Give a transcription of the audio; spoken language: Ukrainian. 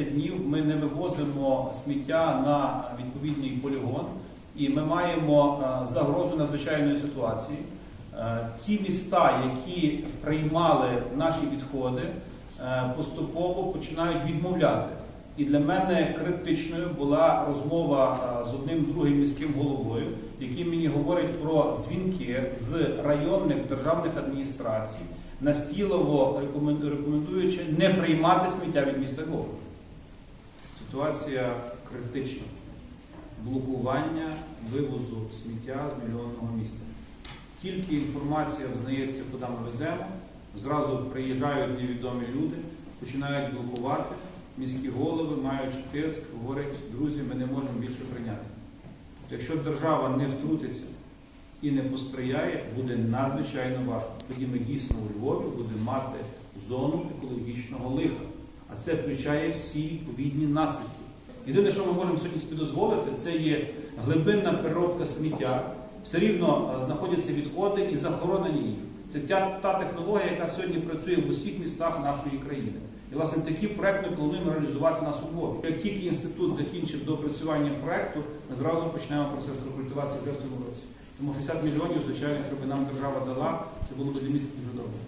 10 днів ми не вивозимо сміття на відповідний полігон, і ми маємо е, загрозу надзвичайної ситуації. Е, Ці міста, які приймали наші відходи, е, поступово починають відмовляти. І для мене критичною була розмова з одним другим міським головою, який мені говорить про дзвінки з районних державних адміністрацій, рекомен- рекомендуючи не приймати сміття від міста Львова. Ситуація критична. Блокування вивозу сміття з мільйонного міста. Тільки інформація взнається, куди ми веземо, зразу приїжджають невідомі люди, починають блокувати. Міські голови, маючи тиск, говорять, друзі, ми не можемо більше прийняти. Тобто, якщо держава не втрутиться і не посприяє, буде надзвичайно важко. Тоді ми дійсно у Львові будемо мати зону екологічного лиха. А це включає всі відповідні наслідки. Єдине, що ми можемо сьогодні собі дозволити, це є глибинна переробка сміття. Все рівно е, знаходяться відходи і захоронені їх. Це та, та технологія, яка сьогодні працює в усіх містах нашої країни. І власне такі проекти плануємо реалізувати нас у Львові. Як тільки інститут закінчить допрацювання проекту, ми зразу почнемо процес рекультивації вже в цьому році. Тому 60 мільйонів, звичайно, якщо б нам держава дала, це було б для міста дуже добре.